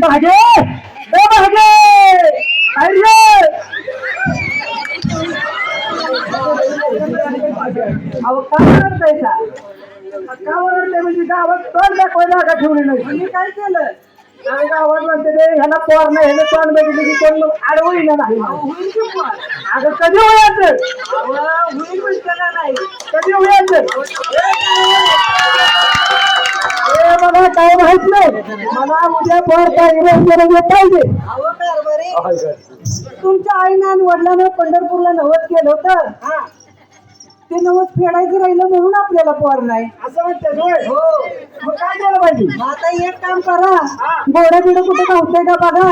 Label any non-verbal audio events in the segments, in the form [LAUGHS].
भागे! ए भागे! अरे अहो का का म्हणजे गावात तोंड दाखवायला का ठेवली नाही. मी काय केलं? आणि गावात म्हणते ते ह्याला पोर नाही ह्याला तोंड बघितलं की कोण मग नाही अगं कधी होयाचं कधी होयाचं ए मला काय माहीत नाही. मला उद्या पोर काय पाहिजे. तुमच्या आईनं आणि वडिलांना पंढरपूरला नवत केलं होतं. हा ते नवत फेडायचं राहिलं म्हणून आपल्याला पोर नाही. असं म्हणते होय. हो. मग काय केलं पाहिजे आता एक काम करा. हा. गोडा बिडं कुठे गावतंय का बघा.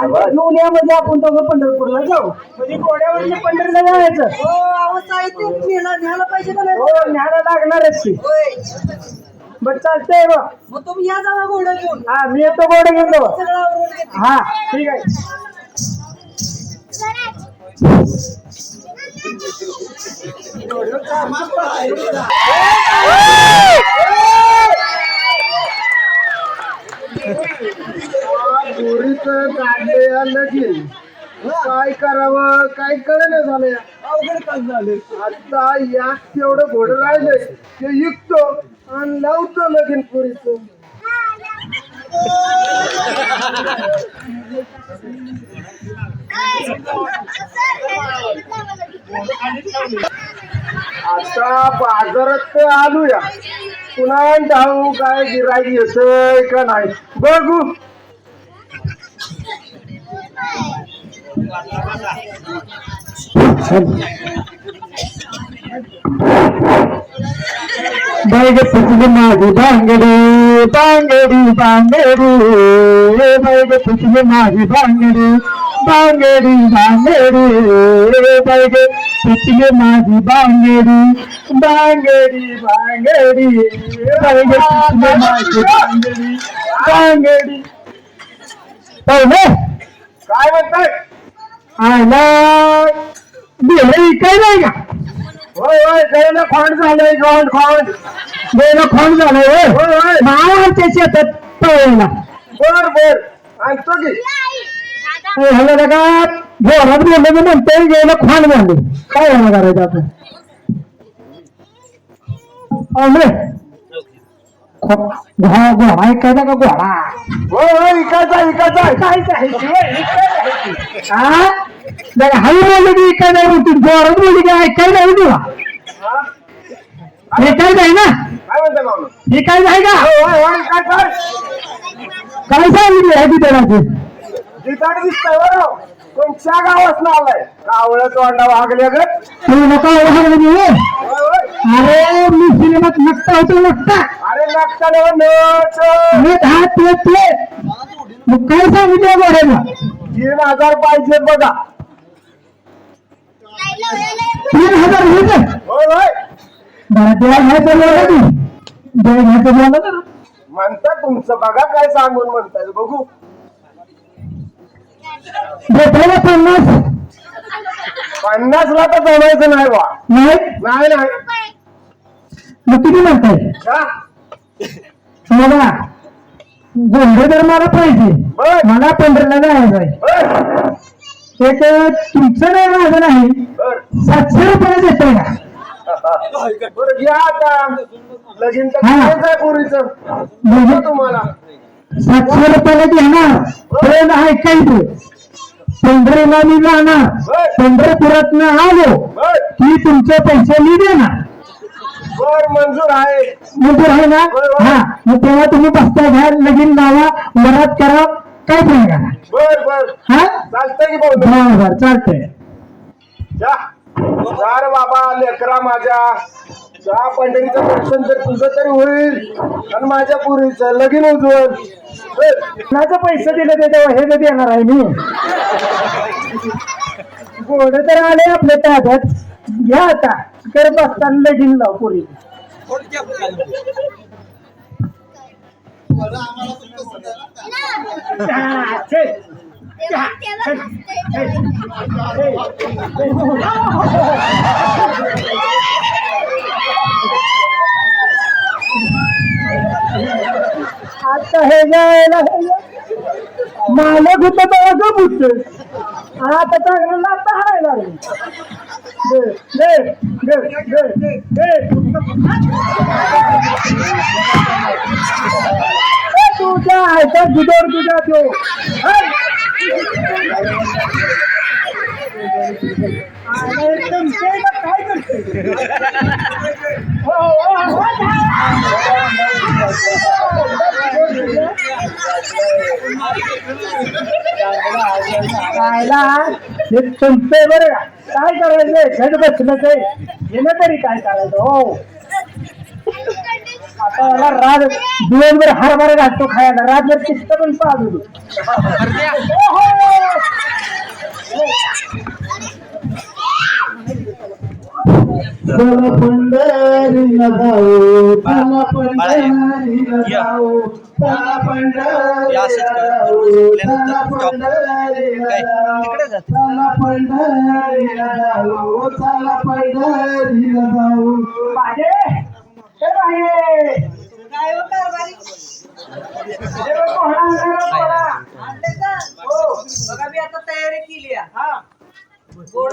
आणि लोण्यामध्ये आपण दोघं पंढरपूरला जाऊ. म्हणजे घोड्यावरती पंढरीला जायचं? हो अहो साहित्य न्यायला पाहिजे का नाही हो न्यायला लागणारच. बरं चालतंय बा मग तुम्ही या जावा घोडा घेऊन. हा मी येतो घोडे सगळं आवरून घेते. हा ठीक आहे. पोरीच काढले लगीन काय करावं? काय कळलं झालंय. अवघड काय झाले आता या तेवढं घोड राहिलंय. ते विकतो आणि लावतो लगीन पुरीच. आता बाजारात तर आलूया. पुन्हा जाऊ काय गिराईक येतंय का नाही? बघू. बैग तुझली माझी बांगडी बांगडी बांगडी बैग तुझली माझी बांगडी बांगडी बांगडी बैग तुझली माझी बांगडी बांगडी बांगडी बैग तुझली माझी बांगडी बांगडी काय म्हणतात आला काय नाही का? होय होय गैला खोंड झालंय खोंड खोंड. गेलं खोंड झालंय होय, होय होय. मावाच्या शेतात पळायला बर बर. आणतो की. ह्याला लगा जोरात बोलले मी म्हणते गेलं खोंड झाले काय करायचं आपण अरे घोडा घोडा ऐकायचा का घोडा होय इकायचा इकायचा ऐकायचं आहे आहे. हा हळू बोलले की ऐकायला होती जोरात बोलली की ऐकायला नाही तुला हा? ऐकायचं आहे ना? ऐकायचं आहे का? होय होय काय काय काय सांगितलं आहे तिथे जिताड दिसतंय कोणत्या गावात आलाय कावळं तोंडा वागल्या ग. तुम्ही नका होय. होय अरे मी सिनेमात नकटा होतो नकटा अरे लागताना नच मी दहा ते ते. मग काय सांगितलं गोड्याला तीन हजार पाहिजे बघा. तीन हजार घ्यायचे बरं देवा घ्यायचं बोला तू. देवा घ्यायचं बोला ना म्हणता तुमचं बघा काय सांगून म्हणताय बघू. भेटायला पन्नास. पन्नास ला तर जमायचं नाही बा. नाही? नाही नाही. मग किती म्हणताय? का? मला तर मला पाहिजे. बर मला पंधराला जायचं आहे. बर एक तुमचं नाही माझं नाही. बर. सातशे रुपये देतोय का बरं घ्या आता. लगीन तर हा. करायचं आहे पोरीचं. म्हणजे तुम्हाला. सातशे रुपयाला घेणार ट्रेन ऐकायचं पंढरीला मी जाणार. पंढरपुरात आलो की तुमचे पैसे मी देणार. मंजूर आहे? मंजूर आहे ना? हा. मग तेव्हा तुम्ही बसता घ्या लगीन लावा वरात करा काय करा बर बर. हा? चालतंय चालतंय. बाबा लेकरा माझ्या. जा पंढरीचं दर्शन तर तुझं तरी होईल. आणि माझ्या पुरीचं लगीन उज्ज्वल माझं पैसे दिले ते तेव्हा हे जे देणार आहे मी? गोड तर आले आपल्या ताब्यात. घ्या आता. कर बसताना लगीन लाव पुरी. हे हे जा. मालक होत तेव्हा गप होत आता चांगलं लाता हाणायला लागले दे दे दे दे दे ए, तुझ्या आयता दुधावर तुझ्या तो हट. अरे, तुमच्या इथं काय करते हो, हो, हो. खायला हे तुमचे बरं का काय करायचंय घट बसलं ते येणं तरी काय करायचं हो आता याला राज दिवसभर हरभरा घालतो खायला. राजभर किस्त पण पाहतो पंढरीला जाऊ चला पंढरीला जाऊ चला पंढरीला जाऊ चला पंढरीला जाऊ चला पंढरीला जाऊ चला पंढरीला जाऊ बघ, मी आता तयारी केली आहे. हा. गोड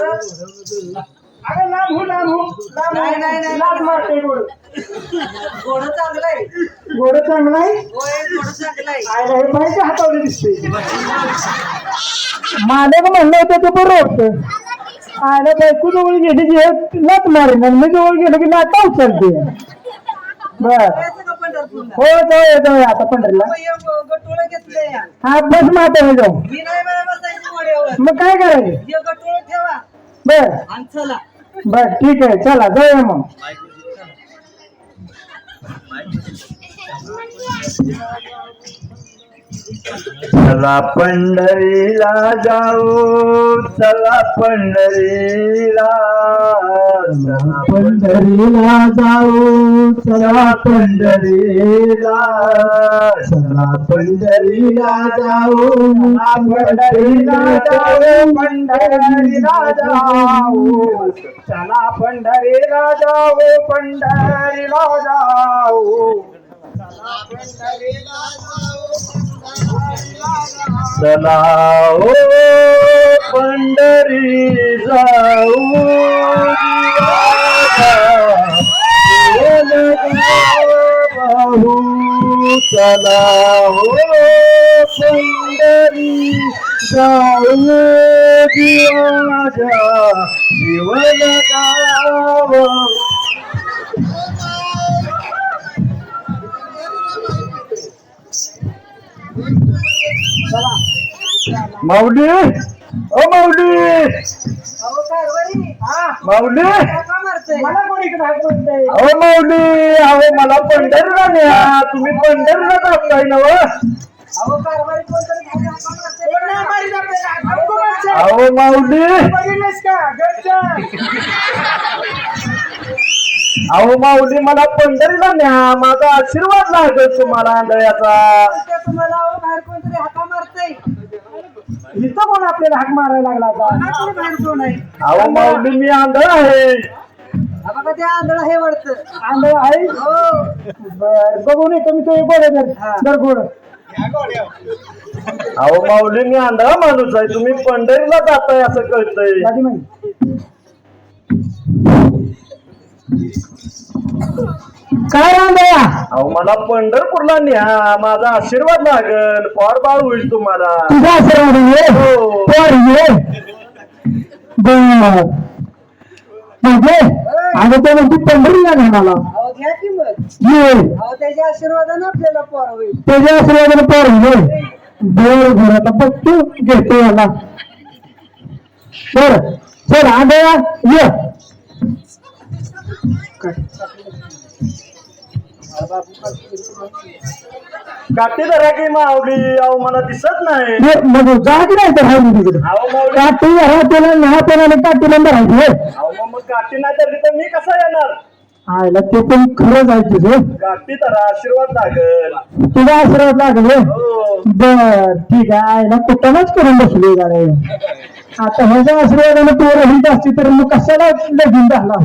अगं लांब हो, लांब हो. लांब हो. नाही, नाही, नाही. लांब मारते गोड गोड चांगलं आहे गोड चांगला आहे होय गोड चांगलं आहे आयला हे बाईच्या हातावर दिसते [LAUGHS] मालक म्हणलं होतं ते बरं होतं आयला बायको जवळ गेली की हे लात मारेन आणि मी जवळ गेलो की लाटा उचलते बर. हो जाऊया जाऊया. आता पंढरीला गटोळ घेतले या. हा बस माता जाऊ. मी नाही मला बसायचं घोड्यावर. मग काय करायचं? हे गटोळ ठेवा. बर. आणि चला. बर ठीक आहे. चला जाऊया मग. चला पंढरीला जाऊ चला पंढरीला. चला पंढरीला जाऊ चला पंढरीला. चला पंढरीला जाऊ पंढरीला जाऊ पंढरीला जाऊ. चला पंढरीला जाऊ पंढरीला जाऊ. चला पंढरीला जाऊ ओ पंढरी जाऊ बाहू चला ओ पंढरी जाऊ दिवाजा जीवन गाव माऊली? ओ माऊली! हा माऊली अहो माऊली! अहो मला पंढरीला न्या. तुम्ही पंढरीला जाताय ना व? अहो माणसं. अहो माऊली! बघितलंस का? घरचं अहो माऊली मला पंढरीला न्या. माझा आशीर्वाद लागेल तुम्हाला आंधळ्याचा. तुम्हाला अहो बाहेर कोणतरी हाका मारतंय. इथं कोण आपल्याला हाक मारायला लागला आता? कोणी बाहेर कोण आहे. अहो माऊली मी आंधळ आहे. हा बघा ते आंधळ हे वाटतं आंधळ आहे? हो. बर बघून येतो मी तो गोड जर जर गोड अहो माऊली मी आंधळा माणूस आहे. तुम्ही पंढरीला जाताय असं कळतंय. दादी काय आंधळा अहो मला पंढरपूरला न्या. माझा आशीर्वाद लागेल. पोर बाळ होईल तुम्हाला. तुझा आशीर्वाद आहे? हो. पोर आहे? बर. म्हणजे अगं ते म्हणते पंढरीला घालाला अहो घ्या की मग. ये. अहो त्याच्या आशीर्वादाने आपल्याला पोर होईल. त्याच्या आशीर्वादाने पोर बर आता बघ तू घेतो याला. बर. चल आंधळा ये. धरा की अहो मला दिसत नाही. मग जा की नाही तर हाय तिकडे. अहो काठी त्याला त्याला काठीला. अहो मग मग काठी नाही धरली तर मी कसा येणार? आयला ते पण खरं जायचं तुझं काठी धरा आशीर्वाद लागेल. तुझा आशीर्वाद लागले हो. बर ठीक आहे. आयला कुठलाच करून बसले गाडे. आता ह्याच्या आशीर्वादाने पोरं ही असती तर मग कशाला लगीन झाला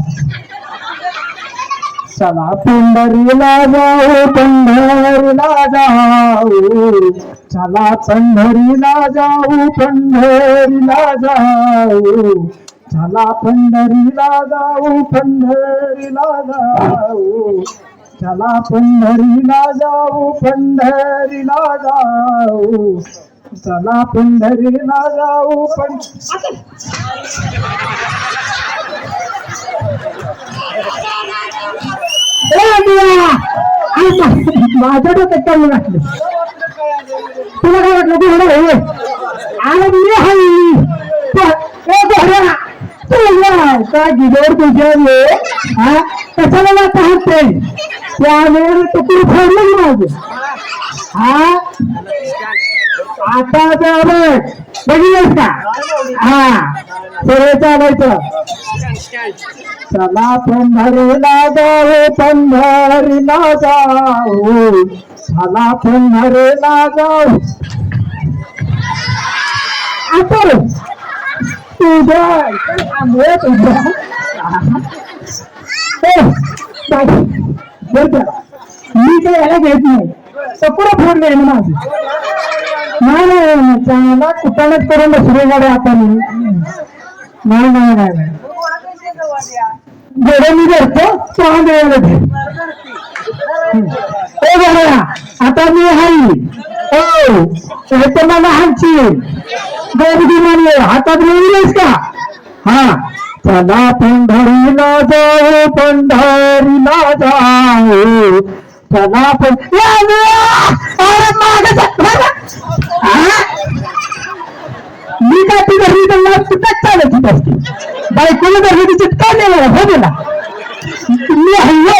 चला पंढरीला जाऊ पंढरीला जाऊ. चला पंढरीला जाऊ पंढरीला जाऊ. चला पंढरीला जाऊ पंढरीला जाऊ. चला पंढरीला जाऊ पंढरीला जाऊ. चला पंढरीला जाऊ पण माझ्या डोक्यात चालू घातलं तुला काय वाटलं तू एवढं हे आणि मी हाय तुला का गिलोर तुझ्या वेळ हा कशाला ना पाहते त्यावेळेला तर तू फोडलं माझं हा आता तर बघ बघितलंस का हा सरळ चालायचं चला पंढरीला जाऊ पंढरीला जाऊ चला पंढरीला जाऊ आपण तुझ्या आंबे तुझ्या. मी ते याला घेत नाही. सपुरा फोन नाही माझी. नाही नाही चांगला कुटाणच करून बसले गाडी आपण. नाही नाही नाही. जेवढं मी करतो तेव्हा द्यायला दे ओ बघा आता मी हाई ओ हो, तर मला हांची गर्दी म्हणले हातात मिळेलच का? हा. चला पंढरीला जाऊ पंढरीला जाऊ. चला पण अरे मागं मी काय ती घरी त्यांना सुटत चालत असते बायकोला घरी चिटका नेला हो गेला. मी हल्लो.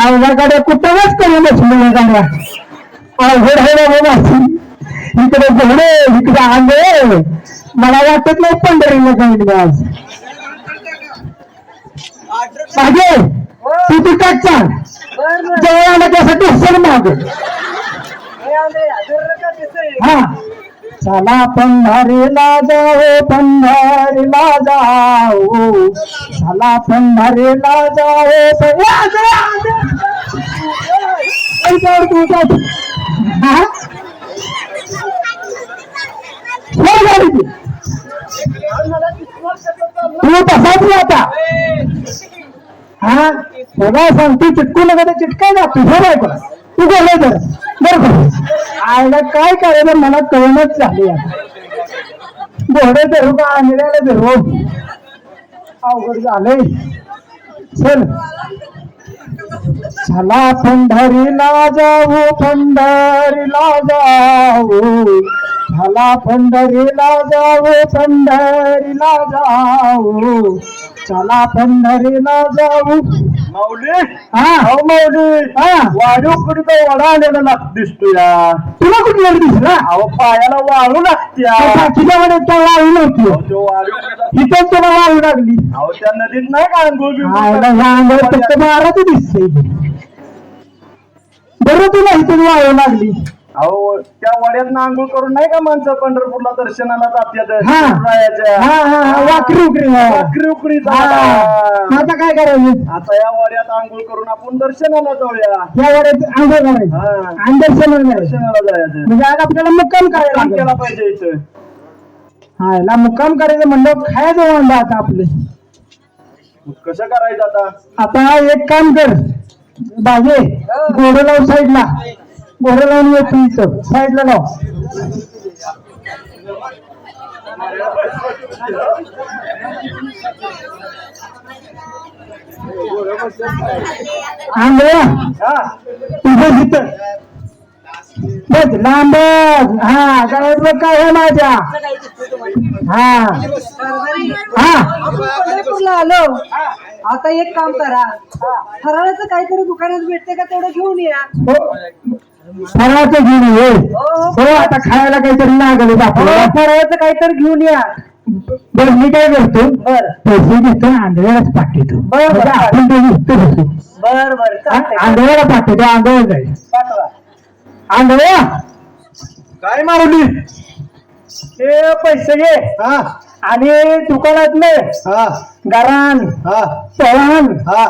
अवघाकडे कुठंच करून बसलो गाड्या अवघड आहे बाबा इकडे घोडे इकडे आंबे मला वाटत नाही पंढरीला जाईल आज. मागे. तू तिकट चाल. जवळ आलं त्यासाठी सर मागे. हा. चला पंढरीला जाऊ पंढरीला जाऊ. चला पंढरीला जाऊ तू तसाच आता. हा? तुला सांगतो चिटकू नका तर चिटकाय ना तुझ्या बायको तू बोलाय आयला काय करायला मला कळणच झाली आता घोडे धरू का आंधळ्याला धरू अवघड झालंय. चल. चला पंढरीला जाऊ पंढरीला जाऊ. चला पंढरीला जाऊ पंढरीला जाऊ. चला पंढरीला जाऊ. माऊली? हा. अहो माऊली. हा. वाढू कुठे तो वडा आलेला लाग दिसतो या. तुला कुठला दिसला? अहो पायाला वाळू लागत्या. मध्ये त्या वाळू नव्हती तो वाळू इथं तुला वाळू लागली. अहो त्या नदीत नाही का अंघोळ बिंघोळ फक्त दिसते बरं तुला इथं वाळू लागली. अहो त्या वड्यात आंघोळ करून नाही का माणसं पंढरपूरला दर्शनाला जात्यात हा. हा हा हा. वाकरी उकरी हा. वाकरी उकरी हा. जाता. आता काय करायचं? आता या वड्यात आंघोळ करून आपण दर्शनाला जाऊया. या वड्यात आंघोळ करायचं. हा. आणि दर्शन करायचं दर्शनाला जायचं. म्हणजे आज आपल्याला मुक्काम करायला काम केला. पाहिजे इथं. हा याला मुक्काम करायचं म्हणलं खायचं म्हणलं आता आपलं. मग कसं करायचं आता? आता एक काम कर. बाजे घोडं लाव साईडला. घोडं लावून येत इथं साईडला लाव. हा. तुझं तिथं बस लांब. हा बघ काय आहे माझ्या? हा. हा. पंढरपूरला आलो. आता एक काम करा. फराळाचं काहीतरी दुकानात भेटते का तेवढं घेऊन या. हो. फराळाचं घेऊन ये. हो आता खायला काहीतरी लागलं आपल्याला. फराळाचं काहीतरी घेऊन या. बरं मी काय करतो? पैसे घेतो आंधळ्यालाच पाठवतो. म्हणजे आपण ते घेतो घेतो बर बर हा? आंधळ्याला पाठवतो आंधळ्या जाईल. आंधळ्या! काय मारली? हे पैसे घे. हा. आणि दुकानातले हा. गरान हा. चव्हाण हा.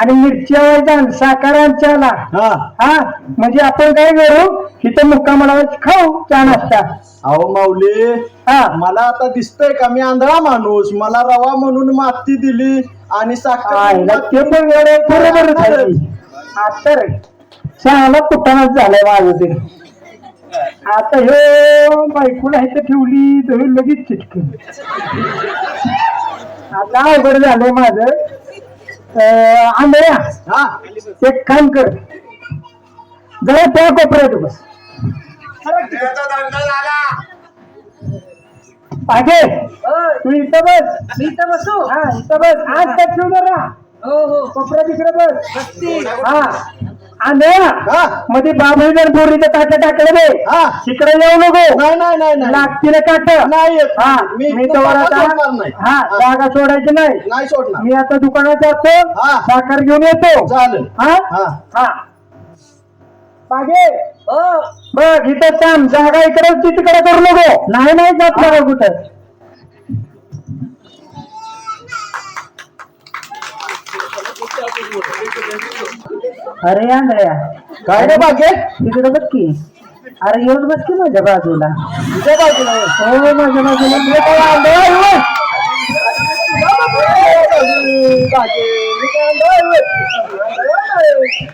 आणि मिरच्या व्हायचा साकारांच्या आला हा. हा? म्हणजे आपण काय करू? इथं मुक्कामाला खाऊ चहा नाश्ता. अहो माऊली हा. मला आता दिसतंय का? मी आंधळा माणूस. मला रवा म्हणून माती दिली आणि साखर आईला ते पण एवढं बरोबरच आहे की. आता रे चांगला कुठानाच झालाय माझं ते. आता हे बायकोला ह्याचं ठेवली तर हे लगेच चिटके आता अवघड झालंय माझं. आंधळ्या. हा. एक काम कर. जरा त्या कोपऱ्यात बस. पागे तू इथं बस. इथं बसू? हा इथं बस. आज का ठेवू जरा हो हो. कोपऱ्या तिकडे बस. हा. हा. मध्ये बाबू जर बोरीचं काट टाकलं रे हा. तिकडे येऊ नको. नाही नाही नाही नाही. लागतील काट. नाही येत. हा. मी मी आता सोडणार नाही. हा जागा सोडायची नाही. नाही सोडणार. मी आता दुकानात जातो हा. साखर घेऊन येतो. चालेल. हा? हा. हा. पागे बघ इथं थांब. जागा इकडे तिकडे करू नको. नाही नाही जात बघा कुठं? अरे आंधळ्या काय रे बागे तिकडे बघ की. अरे येऊन बस की माझ्या बाजूला. तुझ्या बाजूला ये. हो माझ्या बाजूला. ये काय आंधळा आहे, होय? बागे, मी काय आंधळा आहे?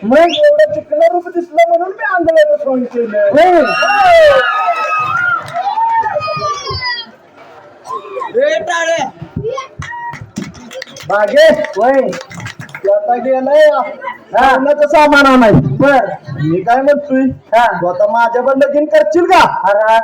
मग? एवढं चिकलं रूप दिसलं म्हणून मी आंधळ्याचं फोन केलं. होय. बागे होय. तू आता गेलाय. लग्नाचं सामान आणाय बर. मी काय म्हणतोय? हा. तू आता माझ्यावर लगीन करशील का? अरे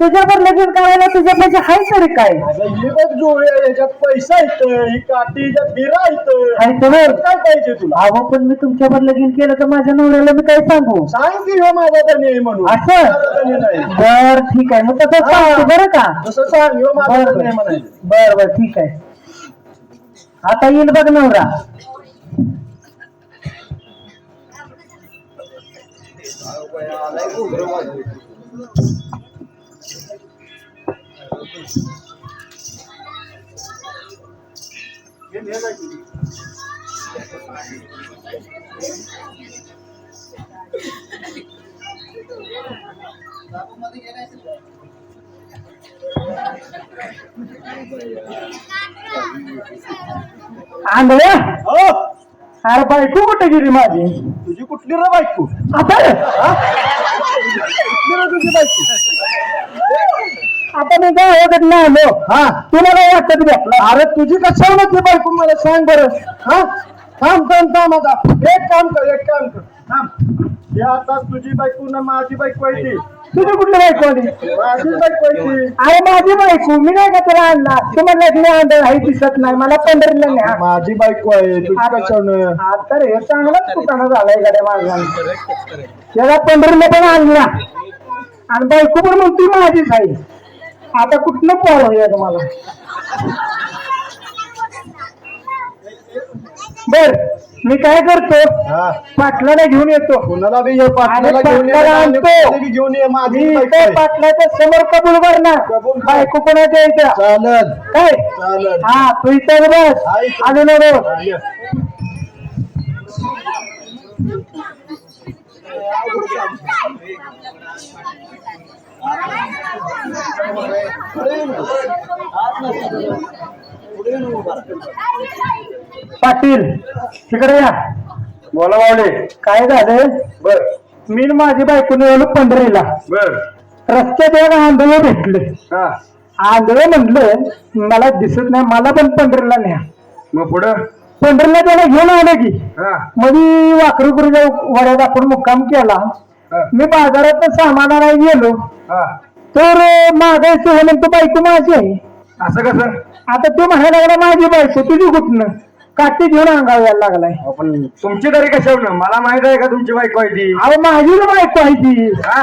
तुझ्यावर लगेच करायला तुझ्या पैसे हाय तरी काय? अगं, ही बघ जोळ्या याच्यात पैसा येतं ही काठी याच्यात हिरा येतं हाय तर काय पाहिजे तुला? अहो पण मी तुमच्यावर लगीन केलं तर माझ्या नवऱ्याला मी काय सांगू? सांग की ह्यो माझा धनी आहे म्हणून. असं? माझा धनी नाही. बर ठीक आहे. मग तसं हा. सांगतो बरं का? तसं सांग ह्यो माझा बर धनी आहे म्हणायचं. बर बर ठीक आहे. आता येईल बघ नवरा. आंधळ्या हो अरे बायको कुठे गेली माझी? तुझी कुठली रे बायको? आता? कुठली रे तुझी बायको? आता मी काय ओळखत नाही आलो हा? तुम्हाला वाटत भेटला अरे तुझी कशावर ती बायको मला सांग बरं. हा? थांब थांब थांब आता. एक काम कर एक काम कर. थांब. हे आता तुझी बायको ना माझी बायको आहे ती. तुझी कुठली बायको आली? अरे माझी बायको. मी नाही का तुला आणला? तुम्हाला मी आंधळ काही दिसत नाही. मला पंढरीला नाही माझी बायको आहे तुझी आता रे चांगलाच कुठाना झालाय गाड्या माझ्या? त्याला पंढरीला पण आणला. आणि बायको पण म्हणती माझीच आहे. आता कुठलं पाव आहे तुम्हाला? बर. मी काय करतो? हा. पाटलाला घेऊन येतो. कुणाला बी पाटलाला आणि घेऊन ये पाटलाला आणि आणतो. कुणाला बी घेऊन ये मी माझी बायको इथे आहे. पाटलाच्या समोर कबूल करणार. कबूल कर. बायको कोणाच्या चालत काय? हा तू इथे बस. हा, इथे. अजून नको हा, ये. पाटील तिकडे या. बोला मावले काय झालं बर. मी न माझी बायको निघालो पंढरीला. बर. रस्त्यात एक आंधळ भेटले. हा. आंधळ म्हणलं मला दिसत नाही मला पण पंढरीला न्या. मग पुढं? पंढरीला त्याला घेऊन आलं की. हा. मधी वाकरूपुरीच्या वड्यात आपण मुक्काम केला. हा. मी बाजारात सामान आणायला गेलो. हा. तर मागायचं म्हणून तो बायको माझी आहे. असं कसं? आता तो म्हणायला लागला माझी बायको तुझी कुठनं? काठी घेऊन अंगावर यायला लागलाय. आपण तुमची तरी कशावर मला माहीत आहे का तुमची बायको आहे ती? अहो माझीच बायको आहे ती. हा?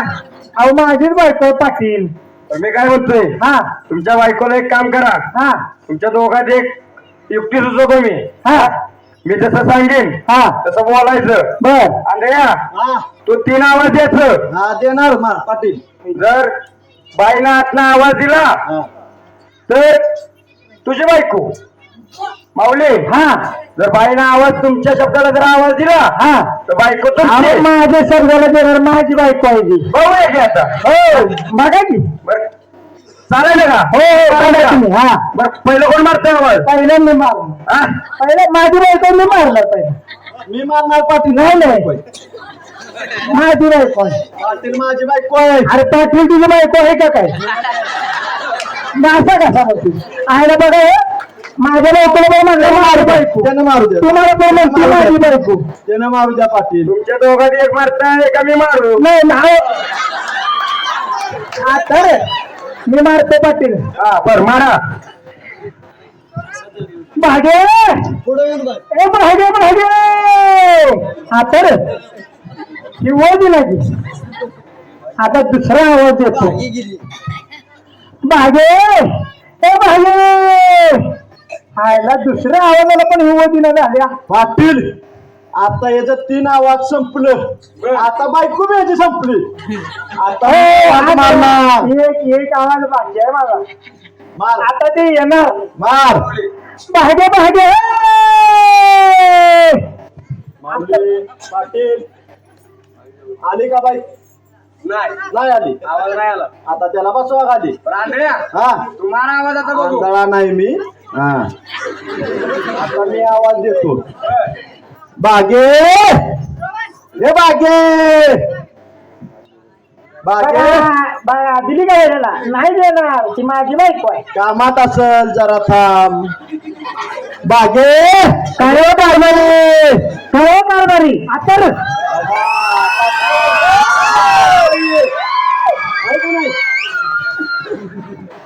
अहो माझीच बायको आहे पाटील. तर मी काय म्हणतोय हा. तुमच्या बायकोला एक काम करा. हा. तुमच्या दोघात एक युक्ती सुचवतो मी. हा. मी जसं सांगेन हा. तसं बोलायचं. बर. अंधया तू तीन आवाज द्यायचं हा देणार मा पाटील. जर बाईनं आतला आवाज दिला तर तुझी बायको. माऊली हा. जर बाईनं आवाज तुमच्या शब्दाला जर आवाज दिला हा तर बायको तुमची. माझ्या शब्दाला देणार माझी बायको आहे ती. भाऊ आहे की आता. हो बघा की. बरं. चालेल का हो हो बघा तुम्ही हा. बरं पहिलं कोण मारतंय आवाज? पहिलं मी हा? पहिलं माझी बायको मी मारणार पहिलं. मी मारणार पाटील. नाही नाही. माझी बायको आहे. पाटील माझी बायको आहे. अरे पाटील तुझी बायको आहे का काय? नासा कसा म्हणते आयला बघा हे, माझ्या बायकोला पण म्हणलं माझी बायको. त्यानं मारू द्या. तुम्हाला पण म्हणते माझी बायको. त्यानं मारू द्या पाटील. तुमच्या दोघांनी एक मारताय का मी मारू नाही नाव आता रे, मी मारतो पाटील. हा बर मारा. भागे. पुढे ए भागे भागे. आता रे, ही वो दिला की. आता दुसरा आवाज देतो भागे! ए भागे! आयला दुसऱ्या आवाजाला पण हिवो दिला झाल्या पाटील आता याचं तीन आवाज संपलं आता बायको बी याची संपली. आता मारणार एक एक आवाज बाकी आहे माझा. मार. आता ते येणार. मार. भागे भागे मारले पाटील. आली का बाई? नाही. नाही आली. आवाज नाही आला. आता त्याला बसवा खाली हा. तुम्हाला आवाज आता बघू. आंधळा नाही मी. हा. आता मी आवाज देतो. बागे! हे बागे! दिली का वेळेला? नाही देणार. ती माझी बायको आहे. कामात असल जरा थांब. बागे! काय हो कारभारी? काय हो कारभारी? आता रे.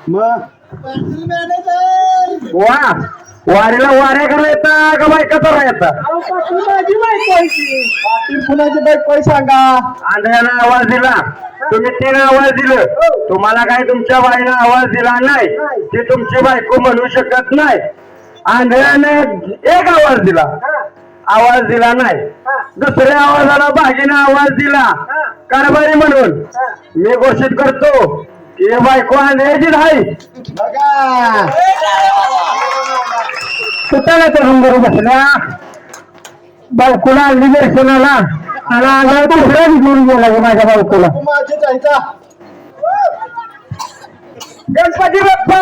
मग? वा! वारीला वाऱ्या करा येता का बायका चरा येता माझी बायको आहे ती. पाटील कुणाची बायको सांगा. आंधळ्यानं आवाज दिला. तुम्ही तिने आवाज दिलं. तुम्हाला काय तुमच्या बाईनं आवाज दिला नाही. ती तुमची बायको म्हणू शकत नाही. आंधळ्यानं एक आवाज दिला. आवाज दिला नाही. दुसऱ्या आवाजाला बागीनं आवाज दिला. कारभारी म्हणून. मी घोषित करतो. हे? बायको आंधळ्याची नाही बघा कुठला तो नंबर बसला बायकोला आणली दर्शनाला आणि आला दुसऱ्या घेऊन गेला की माझ्या बायकोला गणपती बाप्पा!